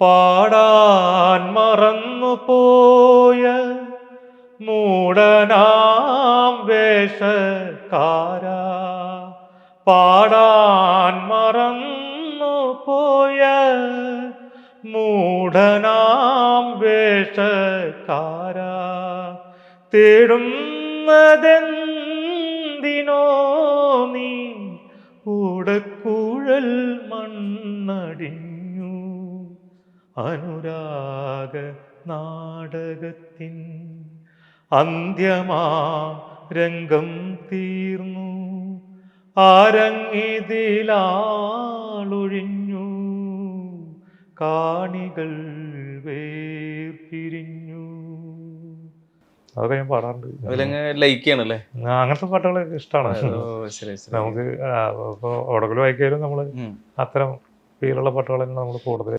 പാടാൻ മറന്നു പോയ മൂടനാം വേഷക്കാര. പാടാൻ മറന്നു പോയ മൂടനാം വേഷക്കാര. തേടുന്നതെന്തിനോ നീ കൂടക്കുഴൽ മണ്ണടിഞ്ഞു. അനുരാഗ നാടകത്തിൻ അന്ത്യമാ രംഗം തീർന്നു. ആരങ്ങിതിലാളൊഴിഞ്ഞു കാണികൾ വേർപിരിഞ്ഞു. അതൊക്കെ ഞാൻ പാടാറുണ്ട്. ലൈക്ക് ചെയ്യണല്ലേ? അങ്ങനത്തെ പാട്ടുകളൊക്കെ ഇഷ്ടമാണ് നമുക്ക് ഇപ്പോൾ ഓടകൾ വായിക്കാലും നമ്മൾ. അത്തരം ഫീലുള്ള പാട്ടുകളെല്ലാം നമ്മൾ കൂടുതൽ